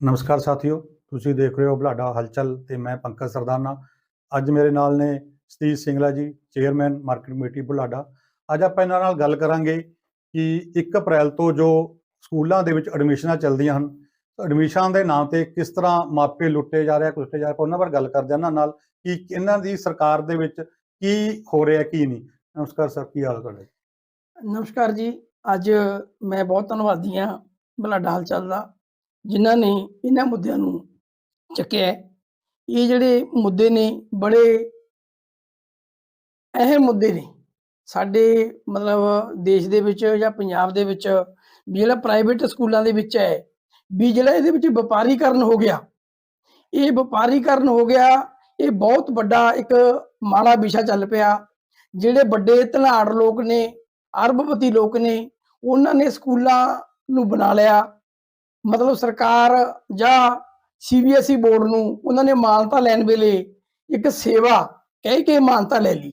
ਨਮਸਕਾਰ ਸਾਥੀਓ, ਤੁਸੀਂ ਦੇਖ ਰਹੇ ਹੋ ਬਲਾਡਾ ਹਲਚਲ ਤੇ ਮੈਂ ਪੰਕਜ ਸਰਦਾਨਾ। ਅੱਜ ਮੇਰੇ ਨਾਲ ਨੇ ਸਤੀਸ਼ ਸਿੰਗਲਾ ਜੀ, ਚੇਅਰਮੈਨ ਮਾਰਕੀਟ ਕਮੇਟੀ ਬੁਲਾਡਾ। ਅੱਜ ਆਪਾਂ ਇਹਨਾਂ ਨਾਲ ਗੱਲ ਕਰਾਂਗੇ ਕਿ 1 ਅਪ੍ਰੈਲ ਤੋਂ ਜੋ ਸਕੂਲਾਂ ਦੇ ਵਿੱਚ ਐਡਮਿਸ਼ਨਾਂ ਚੱਲਦੀਆਂ ਹਨ ਐਡਮਿਸ਼ਨ ਦੇ ਨਾਂ ਤੇ ਕਿਸ ਤਰ੍ਹਾਂ ਮਾਪੇ ਲੁੱਟੇ ਜਾ ਰਹੇ ਕੁੱਟੇ ਜਾ ਰਹੇ ਉਹਨਾਂ ਬਾਰੇ ਗੱਲ ਕਰਦੇ ਹਾਂ। ਇਹਨਾਂ ਨਾਲ ਕਿ ਇਹਨਾਂ ਦੀ ਸਰਕਾਰ ਦੇ ਵਿੱਚ ਕੀ ਹੋ ਰਿਹਾ, ਕੀ ਨਹੀਂ। ਨਮਸਕਾਰ ਸਰ, ਕੀ ਹਾਲ ਤੁਹਾਡਾ? ਨਮਸਕਾਰ ਜੀ, ਅੱਜ ਮੈਂ ਬਹੁਤ ਧੰਨਵਾਦੀ ਹਾਂ ਬਲਾਡਾ ਹਲਚਲ ਦਾ। ਜਿਨ੍ਹਾਂ ਨੇ ਇਹਨਾਂ ਮੁੱਦਿਆਂ ਨੂੰ ਚੱਕਿਆ ਇਹ ਜਿਹੜੇ ਮੁੱਦੇ ਨੇ, ਬੜੇ ਅਹਿਮ ਮੁੱਦੇ ਨੇ। ਸਾਡੇ ਮਤਲਬ ਦੇਸ਼ ਦੇ ਵਿੱਚ ਜਾਂ ਪੰਜਾਬ ਦੇ ਵਿੱਚ ਵੀ ਜਿਹੜਾ ਪ੍ਰਾਈਵੇਟ ਸਕੂਲਾਂ ਦੇ ਵਿੱਚ ਹੈ, ਵੀ ਜਿਹੜਾ ਇਹਦੇ ਵਿੱਚ ਵਪਾਰੀਕਰਨ ਹੋ ਗਿਆ। ਇਹ ਵਪਾਰੀਕਰਨ ਹੋ ਗਿਆ, ਇਹ ਬਹੁਤ ਵੱਡਾ ਇੱਕ ਮਾੜਾ ਵਿਸ਼ਾ ਚੱਲ ਪਿਆ। ਜਿਹੜੇ ਵੱਡੇ ਧਨਾੜ ਲੋਕ ਨੇ ਅਰਬਪਤੀ ਲੋਕ ਨੇ, ਉਹਨਾਂ ਨੇ ਸਕੂਲਾਂ ਨੂੰ ਬਣਾ ਲਿਆ। ਮਤਲਬ ਸਰਕਾਰ ਜਾਂ ਸੀਬੀਐਸਈ ਬੋਰਡ ਨੂੰ ਉਹਨਾਂ ਨੇ ਮਾਨਤਾ ਲੈਣ ਵੇਲੇ ਇੱਕ ਸੇਵਾ ਕਹਿ ਕੇ ਮਾਨਤਾ ਲੈ ਲਈ।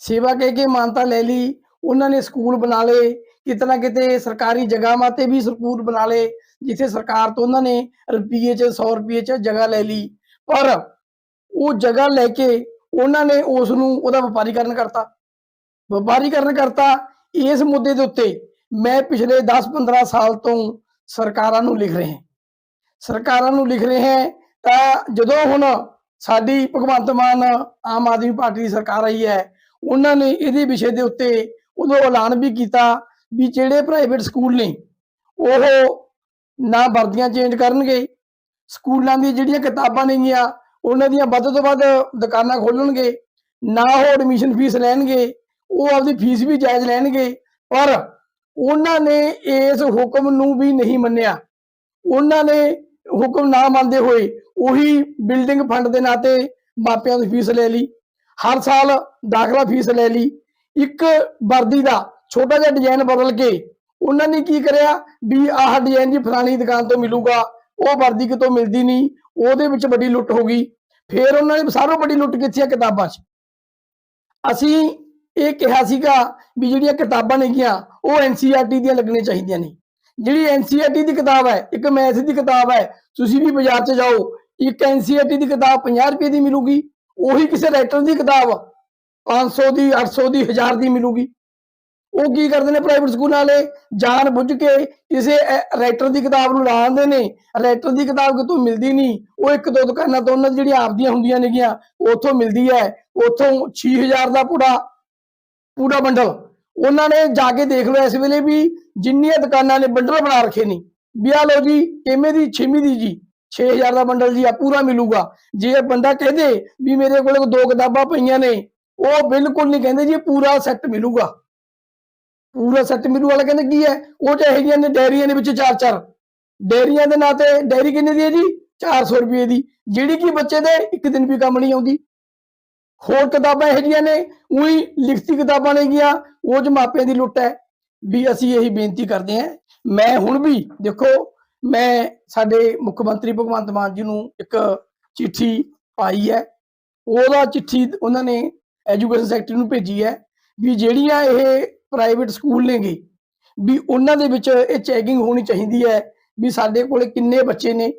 ਸੇਵਾ ਕਹਿ ਕੇ ਮਾਨਤਾ ਲੈ ਲਈ, ਉਹਨਾਂ ਨੇ ਸਕੂਲ ਬਣਾ ਲਏ ਕਿਤੇ ਕਿਤੇ ਸਰਕਾਰੀ ਜਗ੍ਹਾਵਾਂ ਤੇ ਵੀ ਸਕੂਲ ਬਣਾ ਲਏ, ਜਿੱਥੇ ਸਰਕਾਰ ਤੋਂ ਉਹਨਾਂ ਨੇ ਰੁਪਈਏ ਚ 100 ਰੁਪਈਏ ਚ ਜਗ੍ਹਾ ਲੈ ਲਈ। ਪਰ ਉਹ ਜਗ੍ਹਾ ਲੈ ਕੇ ਉਹਨਾਂ ਨੇ ਉਸ ਨੂੰ ਉਹਦਾ ਵਪਾਰੀਕਰਨ ਕਰਤਾ। ਵਪਾਰੀਕਰਨ ਕਰਤਾ, ਇਸ ਮੁੱਦੇ ਦੇ ਉੱਤੇ ਮੈਂ ਪਿਛਲੇ 10-15 ਸਾਲ ਤੋਂ ਸਰਕਾਰਾਂ ਨੂੰ ਲਿਖ ਰਹੇ ਹਾਂ। ਸਰਕਾਰਾਂ ਨੂੰ ਲਿਖ ਰਹੇ ਹਾਂ ਤਾਂ ਜਦੋਂ ਹੁਣ ਸਾਡੀ ਭਗਵੰਤ ਮਾਨ ਆਮ ਆਦਮੀ ਪਾਰਟੀ ਦੀ ਸਰਕਾਰ ਆਈ ਹੈ, ਉਹਨਾਂ ਨੇ ਇਹਦੇ ਵਿਸ਼ੇ ਦੇ ਉੱਤੇ ਉਦੋਂ ਐਲਾਨ ਵੀ ਕੀਤਾ ਵੀ ਜਿਹੜੇ ਪ੍ਰਾਈਵੇਟ ਸਕੂਲ ਨੇ, ਉਹ ਨਾ ਵਰਦੀਆਂ ਚੇਂਜ ਕਰਨਗੇ। ਸਕੂਲਾਂ ਦੀ ਜਿਹੜੀਆਂ ਕਿਤਾਬਾਂ ਨੇਗੀਆਂ, ਉਹਨਾਂ ਦੀਆਂ ਵੱਧ ਤੋਂ ਵੱਧ ਦੁਕਾਨਾਂ ਖੋਲਣਗੇ, ਨਾ ਉਹ ਐਡਮਿਸ਼ਨ ਫੀਸ ਲੈਣਗੇ, ਉਹ ਆਪਦੀ ਫੀਸ ਵੀ ਜਾਇਜ਼ ਲੈਣਗੇ। ਪਰ ਉਹਨਾਂ ਨੇ ਇਸ ਹੁਕਮ ਨੂੰ ਵੀ ਨਹੀਂ ਮੰਨਿਆ। ਉਹਨਾਂ ਨੇ ਹੁਕਮ ਨਾ ਮੰਨਦੇ ਹੋਏ ਉਹੀ ਬਿਲਡਿੰਗ ਫੰਡ ਦੇ ਨਾਂ ਤੇ ਮਾਪਿਆਂ ਦੀ ਫੀਸ ਲੈ ਲਈ। ਹਰ ਸਾਲ ਦਾਖਲਾ ਫੀਸ ਲੈ ਲਈ। ਇੱਕ ਵਰਦੀ ਦਾ ਛੋਟਾ ਜਿਹਾ ਡਿਜ਼ਾਈਨ ਬਦਲ ਕੇ ਉਹਨਾਂ ਨੇ ਕੀ ਕਰਿਆ ਵੀ ਆਹ ਡਿਜ਼ਾਈਨ ਜੀ ਫਲਾਣੀ ਦੁਕਾਨ ਤੋਂ ਮਿਲੂਗਾ, ਉਹ ਵਰਦੀ ਕਿਤੋਂ ਮਿਲਦੀ ਨਹੀਂ, ਉਹਦੇ ਵਿੱਚ ਵੱਡੀ ਲੁੱਟ ਹੋ ਗਈ। ਫਿਰ ਉਹਨਾਂ ਨੇ ਸਾਰੋਂ ਵੱਡੀ ਲੁੱਟ ਕੀਤੀ ਆ ਕਿਤਾਬਾਂ 'ਚ। ਅਸੀਂ ਇਹ ਕਿਹਾ ਸੀਗਾ ਵੀ ਜਿਹੜੀਆਂ ਕਿਤਾਬਾਂ ਨੇਗੀਆਂ, ਉਹ ਐਨਸੀਆਰਟੀ ਦੀਆਂ ਲੱਗਣੀਆਂ ਚਾਹੀਦੀਆਂ ਨੇ। ਜਿਹੜੀ ਐਨਸੀਆਰਟੀ ਦੀ ਕਿਤਾਬ ਹੈ, ਇੱਕ ਮੈਥ ਦੀ ਕਿਤਾਬ ਹੈ, ਤੁਸੀਂ ਵੀ ਬਾਜ਼ਾਰ 'ਚ ਜਾਓ, ਇੱਕ ਐਨਸੀਆਰਟੀ ਦੀ ਕਿਤਾਬ 50 ਰੁਪਏ ਦੀ ਮਿਲੂਗੀ, ਉਹੀ ਕਿਸੇ ਰਾਈਟਰ ਦੀ ਕਿਤਾਬ 500 ਦੀ 800 ਦੀ 1000 ਦੀ ਮਿਲੂਗੀ। ਉਹ ਕੀ ਕਰਦੇ ਨੇ ਪ੍ਰਾਈਵੇਟ ਸਕੂਲ ਵਾਲੇ? ਜਾਣ ਬੁੱਝ ਕੇ ਕਿਸੇ ਰਾਈਟਰ ਦੀ ਕਿਤਾਬ ਨੂੰ ਲਾਉਂਦੇ ਨੇ। ਰਾਈਟਰ ਦੀ ਕਿਤਾਬ ਕਿਤੋਂ ਮਿਲਦੀ ਨਹੀਂ। ਉਹ ਇੱਕ ਦੋ ਦੁਕਾਨਾਂ ਤੋਂ ਉਹਨਾਂ ਦੀ ਜਿਹੜੀਆਂ ਆਪਦੀਆਂ ਹੁੰਦੀਆਂ ਨੇਗੀਆਂ, ਉੱਥੋਂ ਮਿਲਦੀ ਹੈ। ਉੱਥੋਂ 6000 ਦਾ ਪੂਰਾ ਪੂਰਾ ਬੰਡਲ। ਉਹਨਾਂ ਨੇ ਜਾ ਕੇ ਦੇਖ ਲਓ ਇਸ ਵੇਲੇ ਵੀ ਜਿੰਨੀਆਂ ਦੁਕਾਨਾਂ ਨੇ ਬੰਡਲ ਬਣਾ ਰੱਖੇ ਨੇ। ਵੀ ਆ ਲਓ ਜੀ, ਕਿਵੇਂ ਦੀ ਛੇਵੀਂ ਦੀ ਜੀ। 6000 ਦਾ ਬੰਡਲ ਜੀ ਆ ਪੂਰਾ ਮਿਲੂਗਾ। ਜੇ ਇਹ ਬੰਦਾ ਕਹਦੇ ਵੀ ਮੇਰੇ ਕੋਲ ਦੋ ਕਿਤਾਬਾਂ ਪਈਆਂ ਨੇ, ਉਹ ਬਿਲਕੁਲ ਨਹੀਂ ਕਹਿੰਦੇ ਜੀ, ਪੂਰਾ ਸੈੱਟ ਮਿਲੂਗਾ। ਪੂਰਾ ਸੈੱਟ ਮਿਲੂ ਵਾਲਾ ਕਹਿੰਦੇ ਕੀ ਹੈ? ਉਹ ਚ ਹੈਗੀਆਂ ਨੇ ਡੈਰੀਆਂ ਦੇ ਵਿੱਚ ਚਾਰ ਚਾਰ। ਡੈਰੀਆਂ ਦੇ ਨਾਂ ਤੇ ਡੈਰੀ ਕਿੰਨੇ ਦੀ ਹੈ ਜੀ? 400 ਰੁਪਏ ਦੀ। ਜਿਹੜੀ ਕਿ ਬੱਚੇ ਦੇ ਇੱਕ ਦਿਨ ਵੀ ਕੰਮ ਨਹੀਂ ਆਉਂਦੀ। ਹੋਰ ਕਿਤਾਬਾਂ ਇਹੋ ਜਿਹੀਆਂ ਨੇ, ਉਹੀ ਲਿਖਤੀ ਕਿਤਾਬਾਂ ਨੇ ਗਿਆ, ਉਹ ਚ ਮਾਪਿਆਂ ਦੀ ਲੁੱਟ ਹੈ, ਵੀ ਅਸੀਂ ਇਹੀ ਬੇਨਤੀ ਕਰਦੇ ਹਾਂ। ਮੈਂ ਹੁਣ ਵੀ ਦੇਖੋ, ਮੈਂ ਸਾਡੇ ਮੁੱਖ ਮੰਤਰੀ ਭਗਵੰਤ ਮਾਨ ਜੀ ਨੂੰ ਇੱਕ ਚਿੱਠੀ ਪਾਈ ਹੈ। ਉਹਦਾ ਚਿੱਠੀ ਉਹਨਾਂ ਨੇ ਐਜੂਕੇਸ਼ਨ ਸੈਕਟਰੀ ਨੂੰ ਭੇਜੀ ਹੈ, ਵੀ ਜਿਹੜੀਆਂ ਇਹ ਪ੍ਰਾਈਵੇਟ ਸਕੂਲ ਨੇਗੇ, ਵੀ ਉਹਨਾਂ ਦੇ ਵਿੱਚ ਇਹ ਚੈਕਿੰਗ ਹੋਣੀ ਚਾਹੀਦੀ ਹੈ, ਵੀ ਸਾਡੇ ਕੋਲੇ ਕਿੰਨੇ ਬੱਚੇ ਨੇ,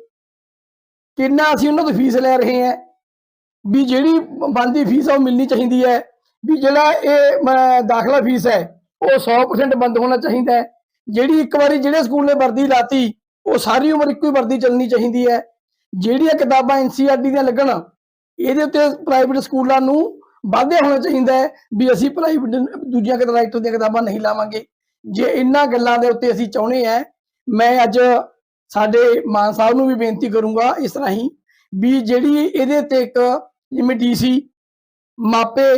ਕਿੰਨਾ ਅਸੀਂ ਉਹਨਾਂ ਤੋਂ ਫੀਸ ਲੈ ਰਹੇ ਹਾਂ। ਵੀ ਜਿਹੜੀ ਬੰਦੀ ਫੀਸ ਆ ਉਹ ਮਿਲਣੀ ਚਾਹੀਦੀ ਹੈ। ਵੀ ਜਿਹੜਾ ਇਹ ਦਾਖਲਾ ਫੀਸ ਹੈ, ਉਹ 100% ਬੰਦ ਹੋਣਾ ਚਾਹੀਦਾ ਹੈ। ਜਿਹੜੀ ਇੱਕ ਵਾਰੀ ਜਿਹੜੇ ਸਕੂਲ ਨੇ ਵਰਦੀ ਲਾਤੀ, ਉਹ ਸਾਰੀ ਉਮਰ ਇੱਕੋ ਹੀ ਵਰਦੀ ਚੱਲਣੀ ਚਾਹੀਦੀ ਹੈ। ਜਿਹੜੀਆਂ ਕਿਤਾਬਾਂ ਐਨਸੀਆਰਟੀ ਦੀਆਂ ਲੱਗਣ, ਇਹਦੇ ਉੱਤੇ ਪ੍ਰਾਈਵੇਟ ਸਕੂਲਾਂ ਨੂੰ ਵਾਧੇ ਹੋਣਾ ਚਾਹੀਦਾ ਹੈ ਵੀ ਅਸੀਂ ਪ੍ਰਾਈਵੇਟ ਦੂਜੀਆਂ ਕਿਤਾਬਾਂ ਦੀਆਂ ਕਿਤਾਬਾਂ ਨਹੀਂ ਲਾਵਾਂਗੇ। ਜੇ ਇਹਨਾਂ ਗੱਲਾਂ ਦੇ ਉੱਤੇ ਅਸੀਂ ਚਾਹੁੰਦੇ ਆ ਮੈਂ ਅੱਜ ਸਾਡੇ ਮਾਨ ਸਾਹਿਬ ਨੂੰ ਵੀ ਬੇਨਤੀ ਕਰੂੰਗਾ ਇਸ ਰਾਹੀਂ ਵੀ ਜਿਹੜੀ ਇਹਦੇ ਤੇ ਇੱਕ ਜਿਵੇਂ ਡੀਸੀ, ਮਾਪੇ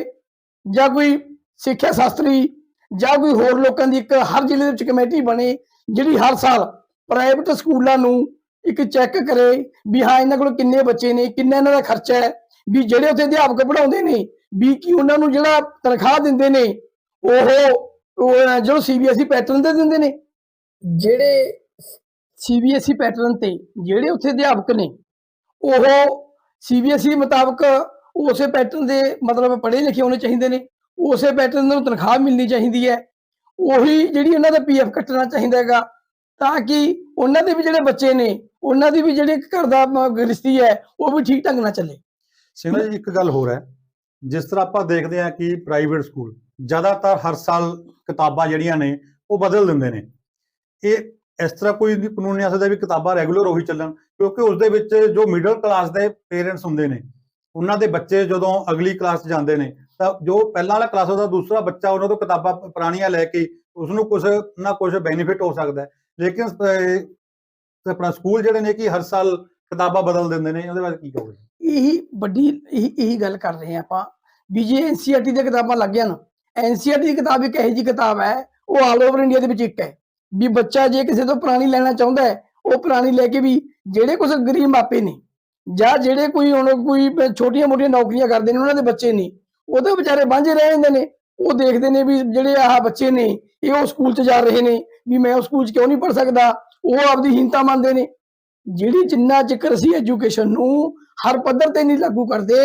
ਜਾਂ ਕੋਈ ਸਿੱਖਿਆ ਸ਼ਾਸਤਰੀ ਜਾਂ ਕੋਈ ਹੋਰ ਲੋਕਾਂ ਦੀ ਇੱਕ ਹਰ ਜ਼ਿਲ੍ਹੇ ਦੇ ਵਿੱਚ ਕਮੇਟੀ ਬਣੇ, ਜਿਹੜੀ ਹਰ ਸਾਲ ਪ੍ਰਾਈਵੇਟ ਸਕੂਲਾਂ ਨੂੰ ਇੱਕ ਚੈੱਕ ਕਰੇ ਵੀ ਹਾਂ, ਇਹਨਾਂ ਕੋਲ ਕਿੰਨੇ ਬੱਚੇ ਨੇ, ਕਿੰਨਾ ਇਹਨਾਂ ਦਾ ਖਰਚਾ ਹੈ, ਵੀ ਜਿਹੜੇ ਉੱਥੇ ਅਧਿਆਪਕ ਪੜਾਉਂਦੇ ਨੇ, ਵੀ ਕੀ ਉਹਨਾਂ ਨੂੰ ਜਿਹੜਾ ਤਨਖਾਹ ਦਿੰਦੇ ਨੇ, ਉਹ ਉਹ ਜੋ ਸੀਬੀਐਸਈ ਪੈਟਰਨ ਤੇ ਦਿੰਦੇ ਨੇ। ਜਿਹੜੇ ਸੀਬੀਐਸਈ ਪੈਟਰਨ ਤੇ ਜਿਹੜੇ ਉੱਥੇ ਅਧਿਆਪਕ ਨੇ, ਉਹ ਸੀਬੀਐਸਈ ਮੁਤਾਬਕ ਉਸੇ ਪੈਟਰਨ ਦੇ ਮਤਲਬ ਪੜ੍ਹੇ ਲਿਖੇ ਹੋਣੇ ਚਾਹੀਦੇ ਨੇ। ਉਸੇ ਪੈਟਰਨ ਨੂੰ ਤਨਖਾਹ ਮਿਲਣੀ ਚਾਹੀਦੀ ਹੈ। ਉਹੀ ਜਿਹੜੀ ਉਹਨਾਂ ਦਾ ਪੀਐਫ ਕੱਟਣਾ ਚਾਹੀਦਾ ਹੈਗਾ, ਤਾਂ ਕਿ ਉਹਨਾਂ ਦੇ ਵੀ ਜਿਹੜੇ ਬੱਚੇ ਨੇ, ਉਹਨਾਂ ਦੀ ਵੀ ਜਿਹੜੇ ਘਰ ਦਾ ਗ੍ਰਸਤੀ ਹੈ, ਉਹ ਵੀ ਠੀਕ ਢੰਗ ਨਾਲ ਚੱਲੇ। ਸਿੰਘਲਾ ਜੀ, ਇੱਕ ਗੱਲ ਹੋਰ ਹੈ। ਜਿਸ ਤਰ੍ਹਾਂ ਆਪਾਂ ਦੇਖਦੇ ਹਾਂ ਕਿ ਪ੍ਰਾਈਵੇਟ ਸਕੂਲ ਜ਼ਿਆਦਾਤਰ ਹਰ ਸਾਲ ਕਿਤਾਬਾਂ ਜਿਹੜੀਆਂ ਨੇ, ਉਹ ਬਦਲ ਦਿੰਦੇ ਨੇ। ਇਹ ਇਸ ਤਰ੍ਹਾਂ ਕੋਈ ਕਾਨੂੰਨ ਨਹੀਂ ਆ ਸਕਦਾ ਵੀ ਕਿਤਾਬਾਂ ਰੈਗੂਲਰ ਉਹੀ ਚੱਲਣ, ਕਿਉਂਕਿ ਉਸ ਦੇ ਵਿੱਚ ਜੋ ਮਿਡਲ ਕਲਾਸ ਦੇ ਪੇਰੈਂਟਸ ਹੁੰਦੇ ਨੇ, ਉਹਨਾਂ ਦੇ ਬੱਚੇ ਜਦੋਂ ਅਗਲੀ ਕਲਾਸ ਜਾਂਦੇ ਨੇ, ਤਾਂ ਜੋ ਪਹਿਲਾਂ ਵਾਲਾ ਕਲਾਸ ਉਹਦਾ ਦੂਸਰਾ ਬੱਚਾ ਉਹਨਾਂ ਤੋਂ ਕਿਤਾਬਾਂ ਪੁਰਾਣੀਆਂ ਲੈ ਕੇ ਉਸ ਨੂੰ ਕੁਝ ਨਾ ਕੁਝ ਬੈਨੀਫਿਟ ਹੋ ਸਕਦਾ ਲੇਕਿਨ ਆਪਣਾ ਸਕੂਲ ਜਿਹੜੇ ਨੇ ਕਿ ਹਰ ਸਾਲ ਕਿਤਾਬਾਂ ਬਦਲ ਦਿੰਦੇ ਨੇ, ਉਹਦੇ ਬਾਰੇ ਕੀ ਕਹੋਗੇ? ਇਹੀ ਵੱਡੀ, ਇਹੀ ਗੱਲ ਕਰ ਰਹੇ ਹਾਂ ਆਪਾਂ, ਵੀ ਜੇ ਐਨਸੀਆਰਟੀ ਦੀਆਂ ਕਿਤਾਬਾਂ ਲੱਗ ਜਾਣ ਐਨਸੀਆਰਟੀ ਦੀ ਕਿਤਾਬ ਇੱਕ ਇਹੋ ਜਿਹੀ ਕਿਤਾਬ ਹੈ, ਉਹ ਆਲ ਓਵਰ ਇੰਡੀਆ ਦੇ ਵਿੱਚ ਇੱਕ ਹੈ। ਵੀ ਬੱਚਾ ਜੇ ਕਿਸੇ ਤੋਂ ਪੁਰਾਣੀ ਲੈਣਾ ਚਾਹੁੰਦਾ ਹੈ, ਉਹ ਪੁਰਾਣੀ ਲੈ ਕੇ ਵੀ ਜਿਹੜੇ ਕੁਝ ਗਰੀਬ ਮਾਪੇ ਨੇ ਜਾਂ ਜਿਹੜੇ ਕੋਈ ਹੁਣ ਕੋਈ ਛੋਟੀਆਂ ਮੋਟੀਆਂ ਨੌਕਰੀਆਂ ਕਰਦੇ ਨੇ, ਉਹਨਾਂ ਦੇ ਬੱਚੇ ਨੇ ਉਹਦੇ ਵਿਚਾਰੇ ਵਾਂਝੇ ਰਹਿ ਜਾਂਦੇ ਨੇ। ਉਹ ਦੇਖਦੇ ਨੇ ਵੀ ਜਿਹੜੇ ਆਹ ਬੱਚੇ ਨੇ, ਇਹ ਉਹ ਸਕੂਲ 'ਚ ਜਾ ਰਹੇ ਨੇ ਵੀ ਮੈਂ ਉਹ ਸਕੂਲ 'ਚ ਕਿਉਂ ਨਹੀਂ ਪੜ ਸਕਦਾ? ਉਹ ਆਪਦੀ ਹੀਨਤਾ ਮੰਨਦੇ ਨੇ। ਜਿਹੜੀ ਜਿੰਨਾ ਚਿਕਰ ਸੀ ਐਜੂਕੇਸ਼ਨ ਨੂੰ ਹਰ ਪੱਧਰ ਤੇ ਨਹੀਂ ਲਾਗੂ ਕਰਦੇ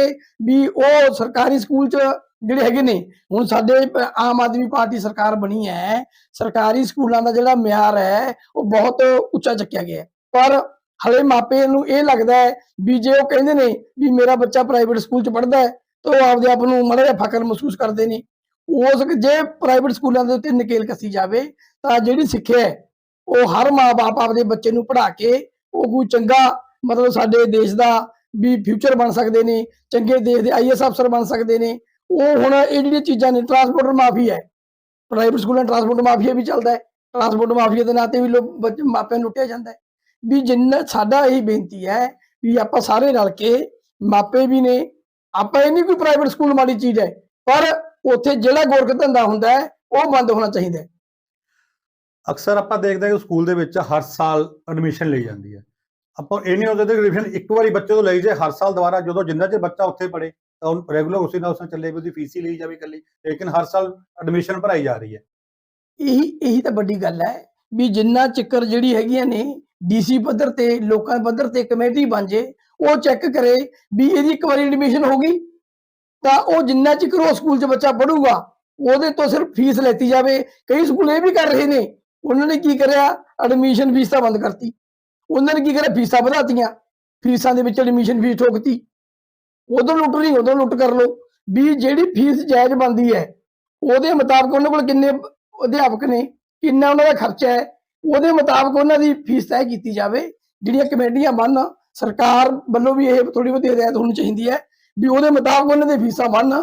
ਵੀ ਉਹ ਸਰਕਾਰੀ ਸਕੂਲ 'ਚ ਜਿਹੜੇ ਹੈਗੇ ਨੇ। ਹੁਣ ਸਾਡੇ ਆਮ ਆਦਮੀ ਪਾਰਟੀ ਸਰਕਾਰ ਬਣੀ ਹੈ, ਸਰਕਾਰੀ ਸਕੂਲਾਂ ਦਾ ਜਿਹੜਾ ਮਿਆਰ ਹੈ, ਉਹ ਬਹੁਤ ਉੱਚਾ ਚੱਕਿਆ ਗਿਆ ਪਰ ਹਲੇ ਮਾਪੇ ਨੂੰ ਇਹ ਲੱਗਦਾ ਹੈ ਵੀ ਜੇ ਉਹ ਕਹਿੰਦੇ ਨੇ ਵੀ ਮੇਰਾ ਬੱਚਾ ਪ੍ਰਾਈਵੇਟ ਸਕੂਲ 'ਚ ਪੜ੍ਹਦਾ ਹੈ, ਤਾਂ ਉਹ ਆਪਦੇ ਆਪ ਨੂੰ ਮਾੜਾ ਜਿਹਾ ਫਖਰ ਮਹਿਸੂਸ ਕਰਦੇ ਨੇ। ਉਸ ਜੇ ਪ੍ਰਾਈਵੇਟ ਸਕੂਲਾਂ ਦੇ ਉੱਤੇ ਨਕੇਲ ਕੱਸੀ ਜਾਵੇ, ਤਾਂ ਜਿਹੜੀ ਸਿੱਖਿਆ ਹੈ, ਉਹ ਹਰ ਮਾਂ-ਬਾਪ ਆਪਦੇ ਬੱਚੇ ਨੂੰ ਪੜ੍ਹਾ ਕੇ ਉਹ ਕੋਈ ਚੰਗਾ ਮਤਲਬ ਸਾਡੇ ਦੇਸ਼ ਦਾ ਵੀ ਫਿਊਚਰ ਬਣ ਸਕਦੇ ਨੇ, ਚੰਗੇ ਦੇਸ਼ ਦੇ ਆਈਐਸ ਅਫਸਰ ਬਣ ਸਕਦੇ ਨੇ ਉਹ ਹੁਣ ਇਹ ਜਿਹੜੀਆਂ ਚੀਜ਼ਾਂ ਨੇ ਟਰਾਂਸਪੋਰਟਰ ਮਾਫੀਆ ਹੈ। ਪ੍ਰਾਈਵੇਟ ਸਕੂਲਾਂ ਟਰਾਂਸਪੋਰਟ ਮਾਫੀਆ ਵੀ ਚੱਲਦਾ ਹੈ। ਟਰਾਂਸਪੋਰਟ ਮਾਫੀਆ ਦੇ ਨਾਂ ਤੇ ਵੀ ਲੋਕ ਮਾਪਿਆਂ ਲੁੱਟਿਆ ਜਾਂਦਾ ਹੈ। ਵੀ ਜਿੰਨਾ, ਸਾਡਾ ਇਹੀ ਬੇਨਤੀ ਹੈ ਵੀ ਆਪਾਂ ਸਾਰੇ ਰਲ ਕੇ ਮਾਪੇ ਵੀ ਨੇ, ਆਪਾਂ ਇਹ ਨਹੀਂ ਕੋਈ ਪ੍ਰਾਈਵੇਟ ਸਕੂਲ ਮਾੜੀ ਚੀਜ਼ ਹੈ, ਪਰ ਉੱਥੇ ਜਿਹੜਾ ਗੋਰਖ ਧੰਦਾ ਹੁੰਦਾ ਹੈ, ਉਹ ਬੰਦ ਹੋਣਾ ਚਾਹੀਦਾ ਹੈ। ਅਕਸਰ ਆਪਾਂ ਦੇਖਦੇ ਹਾਂ ਕਿ ਸਕੂਲ ਦੇ ਵਿੱਚ ਹਰ ਸਾਲ ਐਡਮਿਸ਼ਨ ਲਈ ਜਾਂਦੀ ਹੈ। ਆਪਾਂ ਇਹ ਨਹੀਂ ਹੋ ਕਿ ਐਡਮਿਸ਼ਨ ਇੱਕ ਵਾਰੀ ਬੱਚੇ ਤੋਂ ਲਈ ਜਾਏ, ਹਰ ਸਾਲ ਦੁਬਾਰਾ ਜਦੋਂ ਜਿੰਨਾ ਚਿਰ ਬੱਚਾ ਉੱਥੇ ਪੜੇ ਤਾਂ ਰੈਗੂਲਰ ਉਸੇ ਨਾਲ ਉਸੇ ਚੱਲੇ ਵੀ ਉਹਦੀ ਫੀਸ ਹੀ ਲਈ ਜਾਵੇ ਇਕੱਲੀ, ਲੇਕਿਨ ਹਰ ਸਾਲ ਐਡਮਿਸ਼ਨ ਭਰਾਈ ਜਾ ਰਹੀ ਹੈ। ਇਹੀ ਇਹੀ ਤਾਂ ਵੱਡੀ ਗੱਲ ਹੈ ਵੀ ਜਿੰਨਾ ਚੱਕਰ ਜਿਹੜੀ ਹੈਗੀਆਂ ਨੇ ਡੀਸੀ ਪੱਧਰ ਤੇ, ਲੋਕਾਂ ਪੱਧਰ ਤੇ ਕਮੇਟੀ ਬਣ ਜੇ, ਉਹ ਚੈੱਕ ਕਰੇ ਵੀ ਇਹਦੀ ਇੱਕ ਵਾਰੀ ਐਡਮਿਸ਼ਨ ਹੋ ਗਈ, ਤਾਂ ਉਹ ਜਿੰਨਾ ਚਿਕਰ ਉਹ ਸਕੂਲ 'ਚ ਬੱਚਾ ਪੜੂਗਾ ਉਹਦੇ ਤੋਂ ਸਿਰਫ ਫੀਸ ਲੈਤੀ ਜਾਵੇ। ਕਈ ਸਕੂਲ ਇਹ ਵੀ ਕਰ ਰਹੇ ਨੇ, ਉਹਨਾਂ ਨੇ ਕੀ ਕਰਿਆ? ਐਡਮਿਸ਼ਨ ਫੀਸ ਤਾਂ ਬੰਦ ਕਰਤੀ। ਉਹਨਾਂ ਨੇ ਕੀ ਕਰਿਆ? ਫੀਸਾਂ ਵਧਾਤੀਆਂ। ਫੀਸਾਂ ਦੇ ਵਿੱਚ ਐਡਮਿਸ਼ਨ ਫੀਸ ਠੋਕਤੀ। ਉਦੋਂ ਲੁੱਟ ਨਹੀਂ ਉਦੋਂ ਲੁੱਟ ਕਰ ਲਓ। ਵੀ ਜਿਹੜੀ ਫੀਸ ਜਾਇਜ਼ ਬਣਦੀ ਹੈ, ਉਹਦੇ ਮੁਤਾਬਕ ਉਹਨਾਂ ਕੋਲ ਕਿੰਨੇ ਅਧਿਆਪਕ ਨੇ, ਕਿੰਨਾ ਉਹਨਾਂ ਦਾ ਖਰਚਾ ਹੈ, ਉਹਦੇ ਮੁਤਾਬਕ ਉਹਨਾਂ ਦੀ ਫੀਸ ਤੈਅ ਕੀਤੀ ਜਾਵੇ। ਜਿਹੜੀਆਂ ਕਮੇਟੀਆਂ ਬਣ ਸਰਕਾਰ ਵੱਲੋਂ ਵੀ ਇਹ ਥੋੜੀ ਬਹੁਤੀ ਹਦਾਇਤ ਹੋਣੀ ਚਾਹੀਦੀ ਹੈ ਵੀ ਉਹਦੇ ਮੁਤਾਬਕ ਉਹਨਾਂ ਦੇ ਫੀਸਾਂ ਬਣ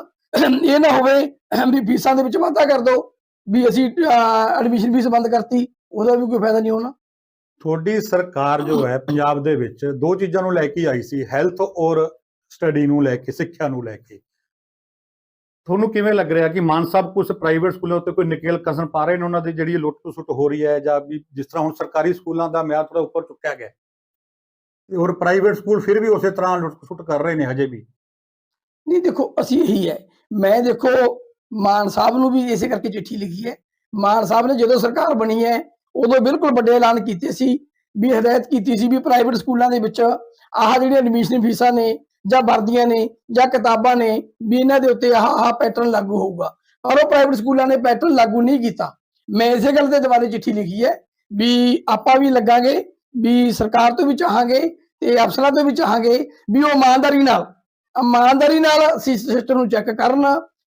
ਇਹ ਨਾ ਹੋਵੇ ਵੀ ਫੀਸਾਂ ਦੇ ਵਿੱਚ ਵਾਧਾ ਕਰ ਦਿਓ ਵੀ ਅਸੀਂ ਐਡਮਿਸ਼ਨ ਫੀਸ ਬੰਦ ਕਰਤੀ, ਉਹਦਾ ਵੀ ਕੋਈ ਫਾਇਦਾ ਨਹੀਂ ਹੋਣਾ। ਤੁਹਾਡੀ ਸਰਕਾਰ ਜੋ ਹੈ, ਪੰਜਾਬ ਦੇ ਵਿੱਚ ਦੋ ਚੀਜ਼ਾਂ ਨੂੰ ਲੈ ਕੇ ਆਈ ਸੀ ਹੈਲਥ ਔਰ ਸਟੱਡੀ ਨੂੰ ਲੈ ਕੇ ਸਿੱਖਿਆ ਨੂੰ ਲੈ ਕੇ। ਤੁਹਾਨੂੰ ਕਿਵੇਂ ਲੱਗ ਰਿਹਾ ਕਿ ਮਾਨ ਸਾਹਿਬ ਕੁਝ ਪ੍ਰਾਈਵੇਟ ਸਕੂਲਾਂ ਉੱਤੇ ਕੋਈ ਨਿਕੇਲ ਕਸਣ ਪਾ ਰਹੇ ਨੇ ਉਹਨਾਂ ਦੀ ਜਿਹੜੀ ਲੁੱਟ ਖਸੁੱਟ ਹੋ ਰਹੀ ਹੈ ਜਾਂ ਵੀ ਜਿਸ ਤਰ੍ਹਾਂ ਹੁਣ ਸਰਕਾਰੀ ਸਕੂਲਾਂ ਦਾ ਮਿਆਰ ਥੋੜਾ ਉੱਪਰ ਚੁੱਕਿਆ ਗਿਆ। ਤੇ ਔਰ ਪ੍ਰਾਈਵੇਟ ਸਕੂਲ ਫਿਰ ਵੀ ਉਸੇ ਤਰ੍ਹਾਂ ਲੁੱਟ ਖਸੁੱਟ ਕਰ ਰਹੇ ਨੇ ਹਜੇ ਵੀ। ਨਹੀਂ ਦੇਖੋ ਅਸੀਂ ਇਹੀ ਹੈ। ਮੈਂ ਦੇਖੋ ਮਾਨ ਸਾਹਿਬ ਨੂੰ ਵੀ ਇਸੇ ਕਰਕੇ ਚਿੱਠੀ ਲਿਖੀ ਹੈ। ਮਾਨ ਸਾਹਿਬ ਨੇ ਜਦੋਂ ਸਰਕਾਰ ਬਣੀ ਹੈ ਉਦੋਂ ਬਿਲਕੁਲ ਵੱਡੇ ਐਲਾਨ ਕੀਤੇ ਸੀ ਵੀ ਹਦਾਇਤ ਕੀਤੀ ਸੀ ਵੀ ਪ੍ਰਾਈਵੇਟ ਸਕੂਲਾਂ ਦੇ ਵਿੱਚ ਆਹ ਜਿਹੜੀਆਂ ਐਡਮਿਸ਼ਨ ਫੀਸਾਂ ਨੇ ਜਾਂ ਵਰਦੀਆਂ ਨੇ ਜਾਂ ਕਿਤਾਬਾਂ ਨੇ ਵੀ ਇਹਨਾਂ ਦੇ ਉੱਤੇ ਆਹ ਆਹ ਪੈਟਰਨ ਲਾਗੂ ਹੋਊਗਾ। ਪਰ ਉਹ ਪ੍ਰਾਈਵੇਟ ਸਕੂਲਾਂ ਨੇ ਪੈਟਰਨ ਲਾਗੂ ਨਹੀਂ ਕੀਤਾ। ਮੈਂ ਇਸੇ ਗੱਲ ਦੇ ਦੁਆਰੇ ਚਿੱਠੀ ਲਿਖੀ ਹੈ ਵੀ ਆਪਾਂ ਵੀ ਲੱਗਾਂਗੇ, ਵੀ ਸਰਕਾਰ ਤੋਂ ਵੀ ਚਾਹਾਂਗੇ ਤੇ ਅਫਸਰਾਂ ਤੋਂ ਵੀ ਚਾਹਾਂਗੇ ਵੀ ਉਹ ਇਮਾਨਦਾਰੀ ਨਾਲ ਇਮਾਨਦਾਰੀ ਨਾਲ ਸਿਸਟਮ ਨੂੰ ਚੈੱਕ ਕਰਨ,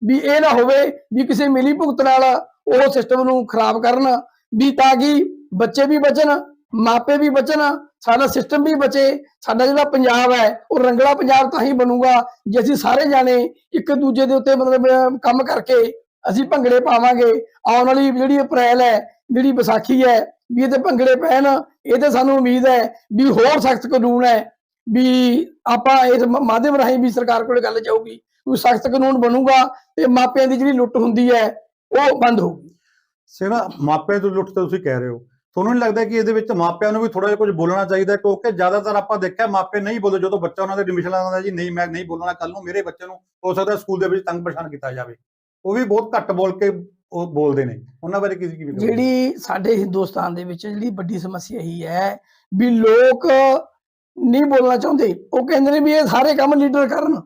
ਵੀ ਇਹ ਨਾ ਹੋਵੇ ਵੀ ਕਿਸੇ ਮਿਲੀ ਭੁਗਤ ਨਾਲ ਉਹ ਸਿਸਟਮ ਨੂੰ ਖਰਾਬ ਕਰਨ, ਵੀ ਤਾਂ ਕਿ ਬੱਚੇ ਵੀ ਬਚਣ, ਮਾਪੇ ਵੀ ਬਚਣ ਸਾਡਾ ਸਿਸਟਮ ਵੀ ਬਚੇ, ਸਾਡਾ ਜਿਹੜਾ ਪੰਜਾਬ ਹੈ, ਉਹ ਰੰਗਲਾ ਪੰਜਾਬ ਤਾਂ ਹੀ ਬਣੂਗਾ, ਜੇ ਅਸੀਂ ਸਾਰੇ ਜਾਣੇ ਇੱਕ ਦੂਜੇ ਦੇ ਉੱਤੇ ਮਤਲਬ ਕੰਮ ਕਰਕੇ ਅਸੀਂ ਭੰਗੜੇ ਪਾਵਾਂਗੇ, ਆਉਣ ਵਾਲੀ ਜਿਹੜੀ ਅਪ੍ਰੈਲ ਹੈ, ਜਿਹੜੀ ਵਿਸਾਖੀ ਹੈ, ਵੀ ਇਹਦੇ ਭੰਗੜੇ ਪੈਣ, ਇਹ ਤੇ ਸਾਨੂੰ ਉਮੀਦ ਹੈ ਵੀ ਹੋਰ ਸਖਤ ਕਾਨੂੰਨ ਹੈ, ਵੀ ਆਪਾਂ ਇਸ ਮਾਧਿਅਮ ਰਾਹੀਂ ਵੀ ਸਰਕਾਰ ਕੋਲ ਗੱਲ ਜਾਊਗੀ, ਕੋਈ ਸਖਤ ਕਾਨੂੰਨ ਬਣੂਗਾ ਤੇ ਮਾਪਿਆਂ ਦੀ ਜਿਹੜੀ ਲੁੱਟ ਹੁੰਦੀ ਹੈ, ਉਹ ਬੰਦ ਹੋਊਗੀ। ਸਿਰਾ ਮਾਪਿਆਂ ਤੋਂ ਲੁੱਟ ਤਾਂ ਤੁਸੀਂ ਕਹਿ ਰਹੇ ਹੋ। ਤੁਹਾਨੂੰ ਨਹੀਂ ਲੱਗਦਾ ਕਿ ਇਹਦੇ ਵਿੱਚ ਮਾਪਿਆਂ ਨੂੰ ਵੀ ਥੋੜਾ ਜਿਹਾ ਕੁਝ ਬੋਲਣਾ ਚਾਹੀਦਾ? ਹੈ? ਕਿਉਂਕਿ ਜ਼ਿਆਦਾਤਰ ਆਪਾਂ ਦੇਖਿਆ ਮਾਪੇ ਨਹੀਂ ਬੋਲਦੇ। ਜਦੋਂ ਬੱਚਾ ਉਹਨਾਂ ਦੇ ਐਡਮਿਸ਼ਨ ਲਾਉਂਦਾ ਜੀ ਨਹੀਂ ਮੈਂ ਨਹੀਂ ਬੋਲਣਾ ਕੱਲ ਨੂੰ ਮੇਰੇ ਬੱਚੇ ਨੂੰ ਹੋ ਸਕਦਾ ਸਕੂਲ ਦੇ ਵਿੱਚ ਤੰਗ ਪਰੇਸ਼ਾਨ ਕੀਤਾ ਜਾਵੇ। ਉਹ ਵੀ ਬਹੁਤ ਘੱਟ ਬੋਲ ਕੇ ਉਹ ਬੋਲਦੇ ਨੇ। ਉਹਨਾਂ ਬਾਰੇ ਕੀ ਕੀ ਜਿਹੜੀ ਸਾਡੇ ਹਿੰਦੁਸਤਾਨ ਦੇ ਵਿੱਚ ਜਿਹੜੀ ਵੱਡੀ ਸਮੱਸਿਆ ਇਹੀ ਹੈ ਵੀ ਲੋਕ ਨਹੀਂ ਬੋਲਣਾ ਚਾਹੁੰਦੇ। ਉਹ ਕਹਿੰਦੇ ਨੇ ਵੀ ਇਹ ਸਾਰੇ ਕੰਮ ਲੀਡਰ ਕਰਨ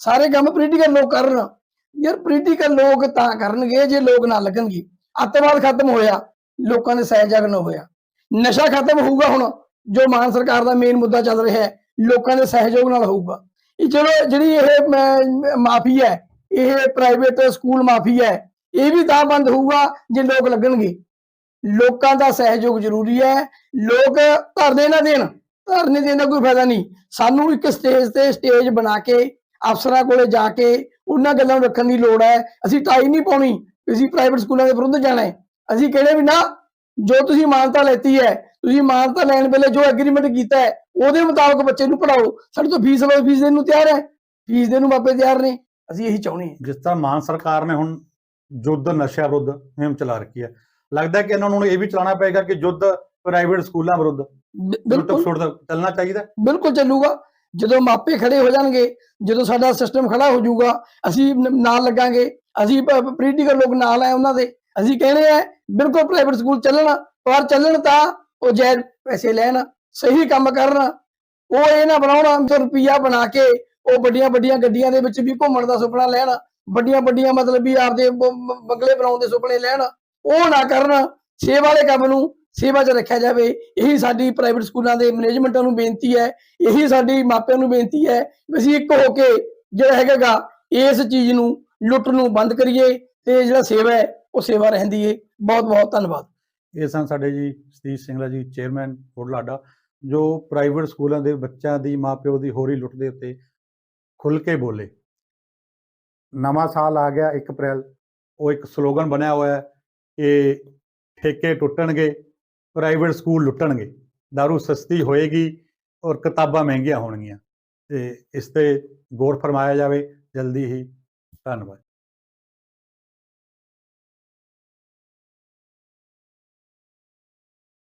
ਸਾਰੇ ਕੰਮ ਪੋਲੀਟੀਕਲ ਲੋਕ ਕਰਨ। ਯਾਰ ਪੋਲੀਟੀਕਲ ਲੋਕ ਤਾਂ ਕਰਨਗੇ ਜੇ ਲੋਕ ਨਾ ਲੱਗਣਗੇ। ਅੱਤਵਾਦ ਖਤਮ ਹੋਇਆ। ਲੋਕਾਂ ਦੇ ਸਹਿ ਜਾਗਰਣ ਹੋਇਆ ਨਸ਼ਾ ਖਤਮ ਹੋਊਗਾ ਹੁਣ, ਜੋ ਮਾਨ ਸਰਕਾਰ ਦਾ ਮੇਨ ਮੁੱਦਾ ਚੱਲ ਰਿਹਾ ਹੈ, ਲੋਕਾਂ ਦੇ ਸਹਿਯੋਗ ਨਾਲ ਹੋਊਗਾ। ਇਹ ਚਲੋ, ਜਿਹੜੀ ਇਹ ਮਾਫੀ ਹੈ, ਇਹ ਪ੍ਰਾਈਵੇਟ ਸਕੂਲ ਮਾਫੀ ਹੈ, ਇਹ ਵੀ ਤਾਂ ਬੰਦ ਹੋਊਗਾ ਜੇ ਲੋਕ ਲੱਗਣਗੇ। ਲੋਕਾਂ ਦਾ ਸਹਿਯੋਗ ਜ਼ਰੂਰੀ ਹੈ, ਲੋਕ ਧਰਨੇ ਨਾ ਦੇਣ, ਧਰਨੇ ਦੇਣ ਦਾ ਕੋਈ ਫਾਇਦਾ ਨਹੀਂ। ਸਾਨੂੰ ਇੱਕ ਸਟੇਜ ਤੇ ਸਟੇਜ ਬਣਾ ਕੇ, ਅਫਸਰਾਂ ਕੋਲੇ ਜਾ ਕੇ, ਉਹਨਾਂ ਗੱਲਾਂ ਨੂੰ ਰੱਖਣ ਦੀ ਲੋੜ ਹੈ। ਅਸੀਂ ਟਾਈ ਨਹੀਂ ਪਾਉਣੀ ਵੀ ਅਸੀਂ ਪ੍ਰਾਈਵੇਟ ਸਕੂਲਾਂ ਦੇ ਵਿਰੁੱਧ ਜਾਣਾ ਹੈ। ਅਸੀਂ ਕਹਿੰਦੇ ਵੀ ਨਾ ਜੋ ਤੁਸੀਂ ਮਾਨਤਾ ਲੈਤੀ ਹੈ ਤੁਸੀਂ ਮਾਨਤਾ ਲੈਣ ਵੇਲੇ ਜੋ ਐਗਰੀਮੈਂਟ ਕੀਤਾ ਹੈ ਉਹਦੇ ਮੁਤਾਬਕ ਬੱਚੇ ਨੂੰ ਪੜਾਓ ਸਾਡੇ ਤੋਂ ਫੀਸ ਲਓ ਫੀਸ ਦੇਣ ਨੂੰ ਤਿਆਰ ਹੈ। ਫੀਸ ਦੇਣ ਨੂੰ ਮਾਪੇ ਤਿਆਰ ਨੇ। ਅਸੀਂ ਇਹੀ ਚਾਹੁੰਦੇ ਹਾਂ। ਜਿਸ ਤਰ੍ਹਾਂ ਮਾਨ ਸਰਕਾਰ ਨੇ ਹੁਣ ਯੁੱਧ ਨਸ਼ਾ ਵਿਰੁੱਧ ਮੁਹਿੰਮ ਚਲਾ ਰੱਖੀ ਹੈ। ਲੱਗਦਾ ਕਿ ਇਹਨਾਂ ਨੂੰ ਇਹ ਵੀ ਚਲਾਉਣਾ ਪਏਗਾ ਕਿ ਯੁੱਧ ਪ੍ਰਾਈਵੇਟ ਸਕੂਲਾਂ ਵਿਰੁੱਧ ਬਿਲਕੁਲ। ਸੁੱਟ ਚੱਲਣਾ ਚਾਹੀਦਾ? ਬਿਲਕੁਲ ਚੱਲੂਗਾ। ਜਦੋਂ ਮਾਪੇ ਖੜੇ ਹੋ ਜਾਣਗੇ ਜਦੋਂ ਸਾਡਾ ਸਿਸਟਮ ਖੜਾ ਹੋ ਜਾਊਗਾ ਅਸੀਂ ਨਾਲ ਲੱਗਾਂਗੇ। ਅਸੀਂ ਪੋਲੀਟੀਕਲ ਲੋਕ ਨਾਲ ਹੈ ਉਹਨਾਂ ਦੇ। ਅਸੀਂ ਕਹਿੰਦੇ ਆ, ਬਿਲਕੁਲ ਪ੍ਰਾਈਵੇਟ ਸਕੂਲ ਚੱਲਣ, ਪਰ ਚੱਲਣ ਤਾਂ ਉਹ ਜੈ ਪੈਸੇ ਲੈਣ, ਸਹੀ ਕੰਮ ਕਰਨ। ਉਹ ਇਹ ਨਾ ਬਣਾਉਣ ਤੇ ਰੁਪਈਆ ਬਣਾ ਕੇ ਉਹ ਵੱਡੀਆਂ ਵੱਡੀਆਂ ਗੱਡੀਆਂ ਦੇ ਵਿੱਚ ਵੀ ਘੁੰਮਣ ਦਾ ਸੁਪਨਾ ਲੈਣ, ਵੱਡੀਆਂ ਵੱਡੀਆਂ ਮਤਲਬ ਵੀ ਆਪਦੇ ਬੰਗਲੇ ਬਣਾਉਣ ਦੇ ਸੁਪਨੇ ਲੈਣ। ਉਹ ਨਾ ਕਰਨ, ਸੇਵਾ ਵਾਲੇ ਕੰਮ ਨੂੰ ਸੇਵਾ 'ਚ ਰੱਖਿਆ ਜਾਵੇ। ਇਹੀ ਸਾਡੀ ਪ੍ਰਾਈਵੇਟ ਸਕੂਲਾਂ ਦੇ ਮੈਨੇਜਮੈਂਟਾਂ ਨੂੰ ਬੇਨਤੀ ਹੈ। ਇਹੀ ਸਾਡੀ ਮਾਪਿਆਂ ਨੂੰ ਬੇਨਤੀ ਹੈ ਵੀ ਅਸੀਂ ਇੱਕ ਹੋ ਕੇ ਜਿਹੜਾ ਹੈਗਾਗਾ ਇਸ ਚੀਜ਼ ਨੂੰ, ਲੁੱਟ ਨੂੰ ਬੰਦ ਕਰੀਏ ਤੇ ਜਿਹੜਾ ਸੇਵਾ ਹੈ ਉਹ ਸੇਵਾ ਰਹਿੰਦੀ ਹੈ ਬਹੁਤ ਬਹੁਤ ਧੰਨਵਾਦ। ਇਹ ਸਨ ਸਾਡੇ ਜੀ ਸਤੀਸ਼ ਸਿੰਘਲਾ ਜੀ, ਚੇਅਰਮੈਨ ਬੁਢਲਾਡਾ ਜੋ ਪ੍ਰਾਈਵੇਟ ਸਕੂਲਾਂ ਦੇ ਬੱਚਿਆਂ ਦੀ ਮਾਪਿਓ ਦੀ ਹੋਰੀ ਲੁੱਟ ਦੇ ਉੱਤੇ ਖੁੱਲ ਕੇ ਬੋਲੇ। ਨਵਾਂ ਸਾਲ ਆ ਗਿਆ 1 ਅਪ੍ਰੈਲ। ਉਹ ਇੱਕ ਸਲੋਗਨ ਬਣਿਆ ਹੋਇਆ ਹੈ ਕਿ ਠੇਕੇ ਟੁੱਟਣਗੇ, ਪ੍ਰਾਈਵੇਟ ਸਕੂਲ ਲੁੱਟਣਗੇ। ਦਾਰੂ ਸਸਤੀ ਹੋਏਗੀ ਔਰ ਕਿਤਾਬਾਂ ਮਹਿੰਗੀਆਂ ਹੋਣਗੀਆਂ। ਤੇ ਇਸ ਤੇ ਗੌਰ ਫਰਮਾਇਆ ਜਾਵੇ। ਜਲਦੀ ਹੀ ਧੰਨਵਾਦ।